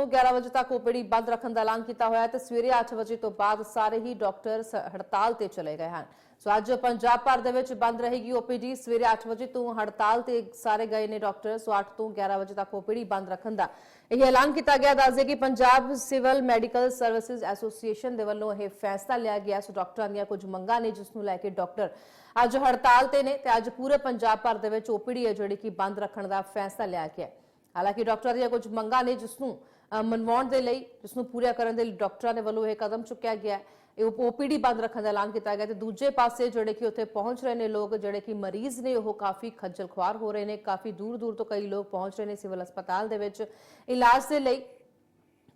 ਤੋਂ 11 ਵਜੇ ਤੱਕ ਓਪੀਡੀ ਬੰਦ ਰੱਖਣ ਦਾ ਐਲਾਨ ਕੀਤਾ ਹੋਇਆ ਹੈ ਤੇ ਸਵੇਰੇ 8 ਵਜੇ ਤੋਂ ਬਾਅਦ ਸਾਰੇ ਹੀ ਡਾਕਟਰ ਹੜਤਾਲ ਤੇ ਚਲੇ ਗਏ ਹਨ। ਸੋ ਅੱਜ ਪੰਜਾਬ ਭਰ ਦੇ ਵਿੱਚ ਬੰਦ ਰਹੇਗੀ ਓਪੀਡੀ। ਸਵੇਰੇ 8 ਵਜੇ ਤੋਂ ਹੜਤਾਲ ਤੇ ਸਾਰੇ ਗਏ ਨੇ ਡਾਕਟਰ। ਸੋ 8 ਤੋਂ 11 ਵਜੇ ਤੱਕ ਓਪੀਡੀ ਬੰਦ ਰੱਖਣ ਦਾ ਇਹ ਐਲਾਨ ਕੀਤਾ ਗਿਆ। ਦੱਸਦੇ ਕਿ Punjab civil medical services association ਦੇ ਵੱਲੋਂ ਇਹ ਫੈਸਲਾ ਲਿਆ ਗਿਆ। ਸੋ ਡਾਕਟਰਾਂ ਦੀਆਂ ਕੁਝ ਮੰਗਾਂ ਨੇ, ਜਿਸ ਨੂੰ ਲੈ ਕੇ ਡਾਕਟਰ ਅੱਜ ਹੜਤਾਲ ਤੇ ਨੇ ਤੇ ਅੱਜ ਪੂਰੇ ਪੰਜਾਬ ਭਰ ਦੇ ਵਿੱਚ ਓਪੀਡੀ ਹੈ ਜਿਹੜੀ ਕਿ ਬੰਦ ਰੱਖਣ ਦਾ ਫੈਸਲਾ ਲਿਆ ਗਿਆ ਹਾਲਾਂਕਿ ਡਾਕਟਰਾਂ ਦੀਆਂ ਕੁਝ ਮੰਗਾਂ ਨੇ, ਜਿਸ ਨੂੰ ਮਨਵਾਉਣ ਦੇ ਲਈ ਜਿਸ ਨੂੰ ਪੂਰਾ ਕਰਨ ਦੇ ਲਈ ਡਾਕਟਰਾਂ ਦੇ ਵੱਲੋਂ ਇਹ ਕਦਮ ਚੁੱਕਿਆ ਗਿਆ ਹੈ। ਇਹ ਓਪੀਡੀ ਬੰਦ ਰੱਖਣ ਦਾ ਐਲਾਨ ਕੀਤਾ ਗਿਆ ਤੇ ਦੂਜੇ ਪਾਸੇ ਜਿਹੜੇ ਕਿ ਉੱਥੇ ਪਹੁੰਚ ਰਹੇ ਨੇ ਲੋਕ, ਜਿਹੜੇ ਕਿ ਮਰੀਜ਼ ਨੇ, ਉਹ ਕਾਫੀ ਖੱਜਲ ਖੁਆਰ ਹੋ ਰਹੇ ਨੇ, ਕਾਫੀ ਦੂਰ ਦੂਰ ਤੋਂ ਕਈ ਲੋਕ ਪਹੁੰਚ ਰਹੇ ਨੇ ਸਿਵਲ ਹਸਪਤਾਲ ਦੇ ਵਿੱਚ। ਇਲਾਜ ਦੇ ਲਈ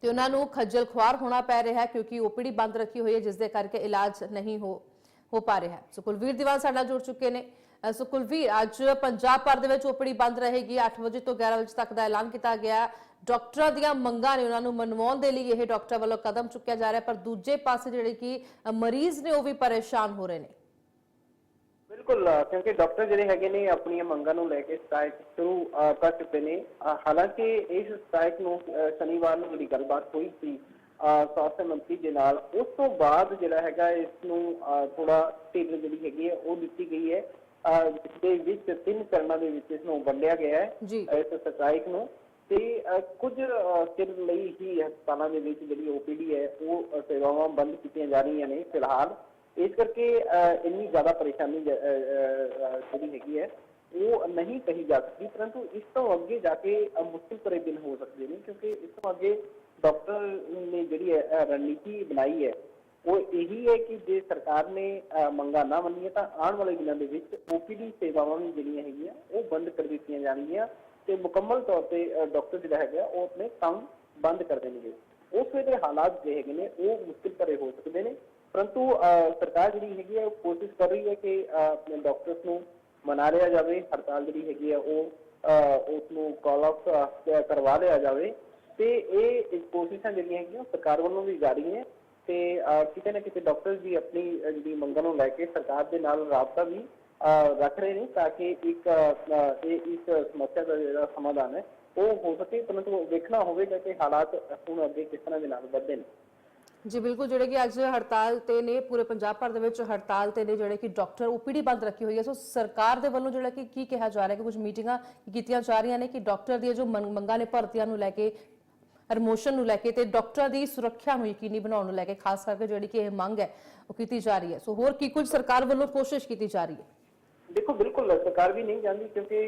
ਤੇ ਉਹਨਾਂ ਨੂੰ ਖੱਜਲ ਖੁਆਰ ਹੋਣਾ ਪੈ ਰਿਹਾ ਹੈ ਕਿਉਂਕਿ ਓਪੀਡੀ ਬੰਦ ਰੱਖੀ ਹੋਈ ਹੈ, ਜਿਸ ਦੇ ਕਰਕੇ ਇਲਾਜ ਨਹੀਂ ਹੋ ਹੋ ਪਾ ਰਿਹਾ ਹੈ। ਸੋ ਕੁਲਵੀਰ ਦੀਵਾਨ ਸਾਡੇ ਨਾਲ ਜੁੜ ਚੁੱਕੇ ਨੇ। ਸੋ ਕੁਲਵੀਰ ਅੱਜ ਪੰਜਾਬ ਭਰ ਦੇ ਵਿੱਚ ਓਪੀਡੀ ਬੰਦ ਰਹੇਗੀ। 8 ਵਜੇ ਤੋਂ 11 ਵਜੇ ਤੱਕ ਦਾ ਐਲਾਨ ਕੀਤਾ ਗਿਆ। ਡਾਕਟਰਾਂ ਦੀਆਂ ਮੰਗਾਂ ਨੇ ਉਹਨਾਂ ਨੂੰ ਮਨਵਾਉਣ ਦੇ ਲਈ ਇਹ ਡਾਕਟਰ ਵੱਲੋਂ ਕਦਮ ਚੁੱਕਿਆ ਜਾ ਰਿਹਾ, ਪਰ ਦੂਜੇ ਪਾਸੇ ਜਿਹੜੇ ਕਿ ਮਰੀਜ਼ ਨੇ ਉਹ ਵੀ ਪਰੇਸ਼ਾਨ ਹੋ ਰਹੇ ਨੇ। ਬਿਲਕੁਲ ਕਿਉਂਕਿ ਡਾਕਟਰ ਜਿਹੜੇ ਹੈਗੇ ਨੇ, ਆਪਣੀਆਂ ਮੰਗਾਂ ਨੂੰ ਲੈ ਕੇ ਸਟ੍ਰਾਈਕ ਸ਼ੁਰੂ ਕਰ ਚੁੱਕੇ ਨੇ। ਹਾਲਾਂਕਿ ਇਸ ਸਟ੍ਰਾਈਕ ਨੂੰ ਸ਼ਨੀਵਾਰ ਨੂੰ ਜਿਹੜੀ ਗੱਲਬਾਤ ਹੋਈ ਸੀ ਸਵਾਸਥ ਮੰਤਰੀ ਦੇ ਨਾਲ, ਉਸ ਤੋਂ ਬਾਅਦ ਜਿਹੜਾ ਹੈਗਾ, ਇਸ ਨੂੰ ਥੋੜਾ ਢਿੱਲ ਜਿਹੜੀ ਹੈਗੀ ਹੈ, ਉਹ ਦਿੱਤੀ ਗਈ ਹੈ। ਅ, ਜਿਸ ਦੇ ਵਿੱਚ ਤਿੰਨ ਚਰਨਾਂ ਦੇ ਵਿੱਚ ਇਸ ਨੂੰ ਵੰਡਿਆ ਗਿਆ ਹੈ ਜੀ। ਇਸ ਸਟ੍ਰਾਈਕ ਨੂੰ। ਤੇ ਅ, ਕੁਝ ਅ, ਚਿਰ ਲਈ ਹੀ ਹਸਪਤਾਲਾਂ ਦੇ ਵਿੱਚ ਜਿਹੜੀ ਓਪੀਡੀ ਹੈ ਉਹ ਅ, ਸੇਵਾਵਾਂ ਬੰਦ ਕੀਤੀਆਂ ਜਾ ਰਹੀਆਂ ਨੇ ਫਿਲਹਾਲ। ਇਸ ਕਰਕੇ ਅ, ਇੰਨੀ ਜ਼ਿਆਦਾ ਪਰੇਸ਼ਾਨੀ ਜ- ਅ, ਅ, ਅ, ਜਿਹੜੀ ਹੈਗੀ ਹੈ ਉਹ ਨਹੀਂ ਕਹੀ ਜਾ ਸਕਦੀ। ਪਰੰਤੂ ਇਸ ਤੋਂ ਅੱਗੇ ਜਾ ਕੇ ਅ, ਮੁਸ਼ਕਿਲ ਭਰੇ ਦਿਨ ਹੋ ਸਕਦੇ ਨੇ ਕਿਉਂਕਿ ਇਸ ਤੋਂ ਅੱਗੇ ਡਾਕਟਰ ਨੇ ਜਿਹੜੀ ਹੈ, ਅ, ਰਣਨੀਤੀ ਬਣਾਈ ਹੈ ਉਹ ਇਹੀ ਹੈ ਕਿ ਜੇ ਸਰਕਾਰ ਨੇ ਅ, ਮੰਗਾਂ ਨਾ ਮੰਨੀਆਂ ਤਾਂ ਆਉਣ ਵਾਲੇ ਦਿਨਾਂ ਦੇ ਵਿੱਚ ਓਪੀਡੀ ਸੇਵਾਵਾਂ ਵੀ ਜਿਹੜੀਆਂ ਹੈਗੀਆਂ ਉਹ ਬੰਦ ਕਰ ਦਿੱਤੀਆਂ ਜਾਣਗੀਆਂ ਤੇ ਮੁਕੰਮਲ ਤੌਰ ਤੇ ਡਾਕਟਰ ਜਿਹੜਾ ਹੈਗਾ ਉਹ ਆਪਣੇ ਕੰਮ ਬੰਦ ਕਰ ਦੇਣਗੇ। ਉਸ ਵੇਲੇ ਹਾਲਾਤ ਜਿਹੜੇ ਹੈਗੇ ਨੇ ਉਹ ਮੁਸ਼ਕਿਲ ਭਰੇ ਹੋ ਸਕਦੇ ਨੇ। ਪਰੰਤੂ ਅ, ਸਰਕਾਰ ਜਿਹੜੀ ਹੈਗੀ ਹੈ ਉਹ ਕੋਸ਼ਿਸ਼ ਕਰ ਰਹੀ ਹੈ ਕਿ ਆਪਣੇ ਡਾਕਟਰਸ ਨੂੰ ਮਨਾ ਲਿਆ ਜਾਵੇ ਹੜਤਾਲ ਜਿਹੜੀ ਹੈਗੀ ਹੈ ਉਹ ਅ, ਉਸ ਨੂੰ ਕਾਲ ਆਫ ਕਰਵਾ ਲਿਆ ਜਾਵੇ। ਤੇ ਇਹ ਕੋਸ਼ਿਸ਼ਾਂ ਜਿਹੜੀਆਂ ਹੈਗੀਆਂ ਸਰਕਾਰ ਵੱਲੋਂ ਵੀ ਜਾਰੀ ਨੇ। ਤੇ ਕਿਤੇ ਨਾ ਕਿਤੇ ਡਾਕਟਰ ਵੀ ਆਪਣੀ ਜਿਹੜੀ ਮੰਗਾਂ ਨੂੰ ਲੈ ਕੇ ਸਰਕਾਰ ਦੇ ਨਾਲ ਰਾਬਤਾ ਵੀ ਰੱਖ ਰਹੇ ਨੇ ਤਾਂ ਕਿ ਇੱਕ ਇਹ ਇਸ ਸਮੱਸਿਆ ਦਾ ਜਿਹੜਾ ਸਮਾਧਾਨ ਹੈ, ਉਹ ਹੋ ਸਕੇ। ਪਰੰਤੂ ਵੇਖਣਾ ਹੋਵੇਗਾ ਕਿ ਹਾਲਾਤ ਹੁਣ ਅੱਗੇ ਕਿਸ ਤਰ੍ਹਾਂ ਦੇ ਨਾਲ ਵਧਦੇ ਨੇ। ਜੀ, ਬਿਲਕੁਲ। ਜਿਹੜੇ ਕਿ ਅੱਜ ਹੜਤਾਲ ਤੇ ਨੇ, ਪੂਰੇ ਪੰਜਾਬ ਭਰ ਦੇ ਵਿੱਚ ਹੜਤਾਲ ਤੇ ਨੇ, ਜਿਹੜੇ ਕਿ ਡਾਕਟਰ ਓਪੀਡੀ ਬੰਦ ਰੱਖੀ ਹੋਈ ਹੈ। ਸੋ ਸਰਕਾਰ ਦੇ ਵੱਲੋਂ ਜਿਹੜਾ ਕਿ ਕੀ ਕਿਹਾ ਜਾ ਰਿਹਾ ਕਿ ਕੁਝ ਮੀਟਿੰਗਾਂ ਕੀਤੀਆਂ ਜਾ ਰਹੀਆਂ ਨੇ ਕਿ ਡਾਕਟਰ ਦੀਆਂ ਜੋ ਮੰਗ- ਮੰਗਾਂ ਨੇ, ਭਰਤੀਆਂ ਨੂੰ ਲੈ ਕੇ ਪ੍ਰਮੋਸ਼ਨ ਨੂੰ ਲੈ ਕੇ ਤੇ ਡਾਕਟਰਾਂ ਦੀ ਸੁਰੱਖਿਆ ਨੂੰ ਯਕੀਨੀ ਬਣਾਉਣ ਨੂੰ ਲੈ ਕੇ ਖਾਸ ਕਰਕੇ ਜਿਹੜੀ ਕਿ ਇਹ ਮੰਗ ਹੈ ਉਹ ਕੀਤੀ ਜਾ ਰਹੀ ਹੈ। ਸੋ ਹੋਰ ਕੀ ਕੁਝ ਸਰਕਾਰ ਵੱਲੋਂ ਕੋਸ਼ਿਸ਼ ਕੀਤੀ ਜਾ ਰਹੀ ਹੈ? ਦੇਖੋ ਬਿਲਕੁਲ ਸਰਕਾਰ ਵੀ ਨਹੀਂ ਚਾਹੁੰਦੀ ਕਿਉਂਕਿ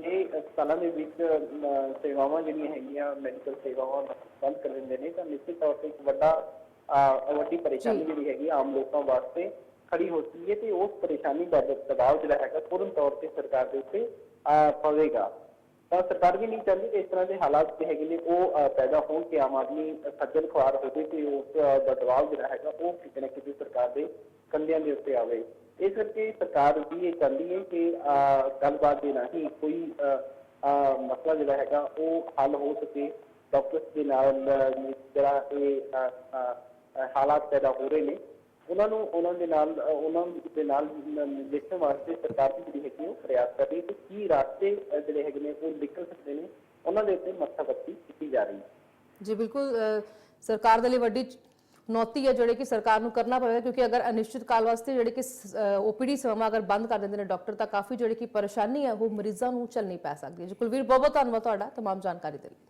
ਜੇ ਹਸਪਤਾਲਾਂ ਦੇ ਵਿੱਚ ਸੇਵਾਵਾਂ ਜਿਹੜੀਆਂ ਹੈਗੀਆਂ ਮੈਡੀਕਲ ਸੇਵਾਵਾਂ ਬੰਦ ਕਰ ਦਿੰਦੇ ਨੇ ਤਾਂ ਨਿਸ਼ਚਿਤ ਤੌਰ ਤੇ ਇੱਕ ਵੱਡਾ ਵੱਡੀ ਪਰੇਸ਼ਾਨੀ ਜਿਹੜੀ ਹੈਗੀ ਆਮ ਲੋਕਾਂ ਵਾਸਤੇ ਖੜੀ ਹੋ ਸਕਦੀ ਹੈ ਤੇ ਉਸ ਪਰੇਸ਼ਾਨੀ ਦਾ ਦਬਾਅ ਜਿਹੜਾ ਹੈਗਾ ਪੂਰਨ ਤੌਰ ਤੇ ਸਰਕਾਰ ਦੇ ਉੱਤੇ ਪਵੇਗਾ। ਸਰਕਾਰ ਵੀ ਨਹੀਂ ਚਾਹੁੰਦੀ ਕਿ ਇਸ ਤਰ੍ਹਾਂ ਦੇ ਹਾਲਾਤ ਜਿਹੜੇ ਹੈਗੇ ਨੇ ਉਹ ਪੈਦਾ ਹੋਣ ਕਿ ਆਮ ਆਦਮੀ ਸੱਜਣ ਖੁਆਰ ਹੋਵੇ ਤੇ ਉਸ ਦਾ ਦਬਾਅ ਜਿਹੜਾ ਹੈਗਾ ਉਹ ਕਿਤੇ ਨਾ ਕਿਤੇ ਸਰਕਾਰ ਦੇ ਕੰਧਿਆਂ ਦੇ ਉੱਤੇ ਆਵੇ। ਇਸ ਕਰਕੇ ਸਰਕਾਰ ਵੀ ਇਹ ਚਾਹੁੰਦੀ ਹੈ ਕਿ ਅਹ, ਗੱਲਬਾਤ ਦੇ ਰਾਹੀਂ ਕੋਈ ਅਹ, ਮਸਲਾ ਜਿਹੜਾ ਹੈਗਾ ਉਹ ਹੱਲ ਹੋ ਸਕੇ। ਡਾਕਟਰਸ ਦੇ ਨਾਲ ਜਿਹੜਾ ਇਹ ਹਾਲਾਤ ਪੈਦਾ ਹੋ ਰਹੇ ਨੇ। ਉਹਨਾਂ ਨੂੰ ਉਹਨਾਂ ਦੇ ਨਾਲ ਅਹ, ਉਹਨਾਂ ਦੇ ਨਾਲ ਨ- ਦੇਖਣ ਵਾਸਤੇ ਸਰਕਾਰ ਦੀ ਜਿਹੜੀ ਹੈਗੀ ਉਹ ਪ੍ਰਯਾਸ ਕਰ ਰਹੀ ਹੈ ਕਿ ਕੀ ਰਾਸਤੇ ਅਹ, ਜਿਹੜੇ ਹੈਗੇ ਨੇ ਉਹ ਨਿਕਲ ਸਕਦੇ ਨੇ ਉਹਨਾਂ ਦੇ ਉੱਤੇ ਮੱਥਾਪੱਤੀ ਕੀਤੀ ਜਾ ਰਹੀ ਹੈ ਜੀ ਬਿਲਕੁਲ ਅ, ਸਰਕਾਰ ਦੇ ਲਈ ਵੱਡੀ ਚੁਣੌਤੀ ਹੈ ਜਿਹੜੇ ਕਿ ਸਰਕਾਰ ਨੂੰ ਕਰਨਾ ਪਵੇਗਾ ਕਿਉਂਕਿ ਅਗਰ ਅਨਿਸ਼ਚਿਤ ਕਾਲ ਵਾਸਤੇ ਜਿਹੜੇ ਕਿ ਓਪੀਡੀ ਸੇਵਾਵਾਂ ਅਗਰ ਬੰਦ ਕਰ ਦਿੰਦੇ ਨੇ ਡਾਕਟਰ ਤਾਂ ਕਾਫੀ ਜਿਹੜੀ ਕਿ ਪਰੇਸ਼ਾਨੀ ਹੈ ਉਹ ਮਰੀਜ਼ਾਂ ਨੂੰ ਝੱਲਣੀ ਪੈ ਸਕਦੀ ਹੈ ਜੀ ਕੁਲਵੀਰ ਬਹੁਤ ਬਹੁਤ ਧੰਨਵਾਦ ਤੁਹਾਡਾ तमाम ਜਾਣਕਾਰੀ ਦੇ ਲਈ